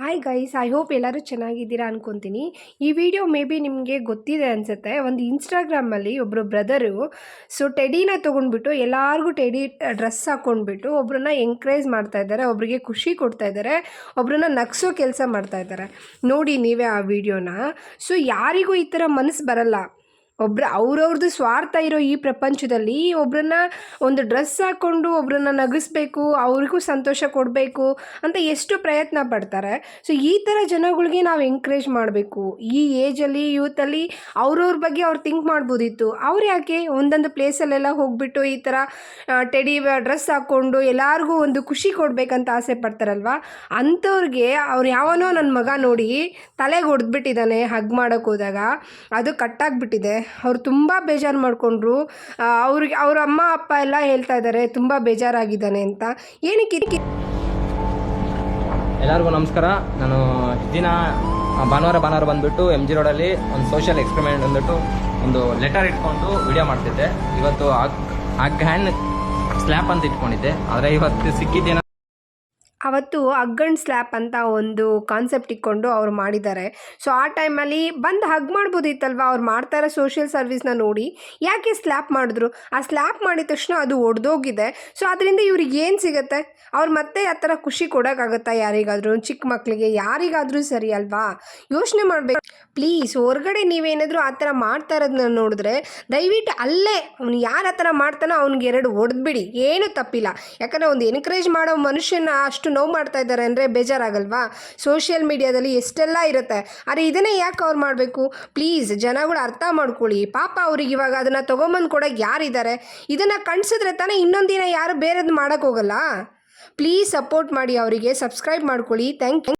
Hi guys I hope ಎಲ್ಲರೂ ಚೆನ್ನಾಗಿದ್ದೀರಾ ಅನ್ಕೊತೀನಿ. ಈ ವಿಡಿಯೋ ಮೇ ಬಿ ನಿಮಗೆ ಗೊತ್ತಿದೆ ಅನಿಸುತ್ತೆ. ಒಂದು ಇನ್ಸ್ಟಾಗ್ರಾಮಲ್ಲಿ ಒಬ್ಬರು ಬ್ರದರು ಸೊ ಟೆಡಿನ ತೊಗೊಂಡ್ಬಿಟ್ಟು ಎಲ್ಲರಿಗೂ ಟೆಡಿ ಡ್ರೆಸ್ ಹಾಕ್ಕೊಂಡ್ಬಿಟ್ಟು ಒಬ್ಬರನ್ನ ಎಂಕರೇಜ್ ಮಾಡ್ತಾ ಇದ್ದಾರೆ, ಒಬ್ರಿಗೆ ಖುಷಿ ಕೊಡ್ತಾ ಇದ್ದಾರೆ ಒಬ್ಬರನ್ನ ನಗ್ಸೋ ಕೆಲಸ ಮಾಡ್ತಾ ಇದ್ದಾರೆ. ನೋಡಿ ನೀವೇ ಆ ವಿಡಿಯೋನ ಸೊ ಯಾರಿಗೂ ಈ ಥರ ಮನಸ್ಸು ಬರಲ್ಲ. ಒಬ್ರು ಅವ್ರವ್ರದ್ದು ಸ್ವಾರ್ಥ ಇರೋ ಈ ಪ್ರಪಂಚದಲ್ಲಿ ಒಬ್ರನ್ನ ಒಂದು ಡ್ರೆಸ್ ಹಾಕ್ಕೊಂಡು ಒಬ್ರನ್ನ ನಗಿಸ್ಬೇಕು, ಅವ್ರಿಗೂ ಸಂತೋಷ ಕೊಡಬೇಕು ಅಂತ ಎಷ್ಟು ಪ್ರಯತ್ನ ಪಡ್ತಾರೆ. ಸೊ ಈ ಥರ ಜನಗಳಿಗೆ ನಾವು ಎಂಕರೇಜ್ ಮಾಡಬೇಕು. ಈ ಏಜಲ್ಲಿ ಯೂತಲ್ಲಿ ಅವ್ರವ್ರ ಬಗ್ಗೆ ಅವ್ರು ಥಿಂಕ್ ಮಾಡ್ಬೋದಿತ್ತು. ಅವ್ರು ಯಾಕೆ ಒಂದೊಂದು ಪ್ಲೇಸಲ್ಲೆಲ್ಲ ಹೋಗ್ಬಿಟ್ಟು ಈ ಥರ ಟೆಡಿ ಡ್ರೆಸ್ ಹಾಕ್ಕೊಂಡು ಎಲ್ಲರಿಗೂ ಒಂದು ಖುಷಿ ಕೊಡಬೇಕಂತ ಆಸೆ ಪಡ್ತಾರಲ್ವ? ಅಂಥವ್ರಿಗೆ ಅವ್ರು ಯಾವನೋ ನನ್ನ ಮಗ ನೋಡಿ ತಲೆಗೆ ಹೊಡೆದ್ಬಿಟ್ಟಿದ್ದಾನೆ ಹಗ್ ಮಾಡೋಕ್ಕೋದಾಗ ಅದು ಕಟ್ಟಾಗ್ಬಿಟ್ಟಿದೆ ಅವ್ರು ತುಂಬ ಬೇಜಾರು ಮಾಡಿಕೊಂಡ್ರು. ಅವ್ರಿಗೆ ಅವ್ರ ಅಮ್ಮ ಅಪ್ಪ ಎಲ್ಲ ಹೇಳ್ತಾ ಇದ್ದಾರೆ ತುಂಬ ಬೇಜಾರಾಗಿದ್ದಾನೆ ಅಂತ. ಏನಕ್ಕೆ ಎಲ್ಲರಿಗೂ ನಮಸ್ಕಾರ. ನಾನು ದಿನ ಆ, ಭಾನುವಾರ ಭಾನುವಾರ ಬಂದ್ಬಿಟ್ಟು ಎಂ ಜಿ ರೋಡಲ್ಲಿ ಒಂದು ಸೋಷಿಯಲ್ ಎಕ್ಸ್ಪೆರಿಮೆಂಟ್ ಬಂದುಬಿಟ್ಟು ಒಂದು ಲೆಟರ್ ಇಟ್ಕೊಂಡು ವಿಡಿಯೋ ಮಾಡ್ತಿದ್ದೆ. ಇವತ್ತು ಆ ಗ್ಯಾನ್ ಸ್ಲ್ಯಾಪ್ ಅಂತ ಇಟ್ಕೊಂಡಿದ್ದೆ. ಆದರೆ ಇವತ್ತು ಸಿಕ್ಕಿದ್ದೇನ ಅವತ್ತು ಅಗ್ಗಂಡ್ ಸ್ಲ್ಯಾಪ್ ಅಂತ ಒಂದು ಕಾನ್ಸೆಪ್ಟ್ ಇಟ್ಕೊಂಡು ಅವ್ರು ಮಾಡಿದ್ದಾರೆ. ಸೊ ಆ ಟೈಮಲ್ಲಿ ಬಂದು ಹಗ್ ಮಾಡ್ಬೋದಿತ್ತಲ್ವ? ಅವ್ರು ಮಾಡ್ತಾ ಇರೋ ಸೋಷಿಯಲ್ ಸರ್ವಿಸ್ನ ನೋಡಿ ಯಾಕೆ ಸ್ಲ್ಯಾಪ್ ಮಾಡಿದ್ರು? ಆ ಸ್ಲ್ಯಾಪ್ ಮಾಡಿದ ತಕ್ಷಣ ಅದು ಒಡೆದೋಗಿದೆ. ಸೊ ಅದರಿಂದ ಇವ್ರಿಗೆ ಏನು ಸಿಗುತ್ತೆ? ಅವ್ರು ಮತ್ತೆ ಆ ಥರ ಖುಷಿ ಕೊಡೋಕ್ಕಾಗತ್ತಾ ಯಾರಿಗಾದರೂ? ಚಿಕ್ಕ ಮಕ್ಕಳಿಗೆ ಯಾರಿಗಾದರೂ ಸರಿ ಅಲ್ವಾ? ಯೋಚನೆ ಮಾಡಬೇಕು. ಪ್ಲೀಸ್ ಹೊರಗಡೆ ನೀವೇನಾದರೂ ಆ ಥರ ಮಾಡ್ತಾ ಇರೋದನ್ನ ನೋಡಿದ್ರೆ ದಯವಿಟ್ಟು ಅಲ್ಲೇ ಅವ್ನು ಯಾರು ಆ ಥರ ಮಾಡ್ತಾನೋ ಅವ್ನಿಗೆ ಎರಡು ಹೊಡೆದ್ಬಿಡಿ ಏನೂ ತಪ್ಪಿಲ್ಲ. ಯಾಕಂದರೆ ಒಂದು ಎನ್ಕರೇಜ್ ಮಾಡೋ ಮನುಷ್ಯನ ಅಷ್ಟು ನೋವು ಮಾಡ್ತಾ ಇದ್ದಾರೆ ಅಂದರೆ ಬೇಜಾರಾಗಲ್ವಾ? ಸೋಷಿಯಲ್ ಮೀಡಿಯಾದಲ್ಲಿ ಎಷ್ಟೆಲ್ಲ ಇರುತ್ತೆ? ಆದರೆ ಇದನ್ನೇ ಯಾಕೆ ಅವ್ರು ಮಾಡಬೇಕು? ಪ್ಲೀಸ್ ಜನಗಳು ಅರ್ಥ ಮಾಡ್ಕೊಳ್ಳಿ. ಪಾಪ ಅವ್ರಿಗೆ ಇವಾಗ ಅದನ್ನು ತೊಗೊಂಬಂದು ಕೊಡೋಕೆ ಯಾರಿದ್ದಾರೆ? ಇದನ್ನು ಕಣ್ಸಿದ್ರೆ ತಾನೇ ಇನ್ನೊಂದು ದಿನ ಯಾರು ಬೇರೆದು ಮಾಡೋಕ್ಕೋಗಲ್ಲ ಪ್ಲೀಸ್ ಸಪೋರ್ಟ್ ಮಾಡಿ ಅವರಿಗೆ ಸಬ್ಸ್ಕ್ರೈಬ್ ಮಾಡ್ಕೊಳ್ಳಿ. Thank you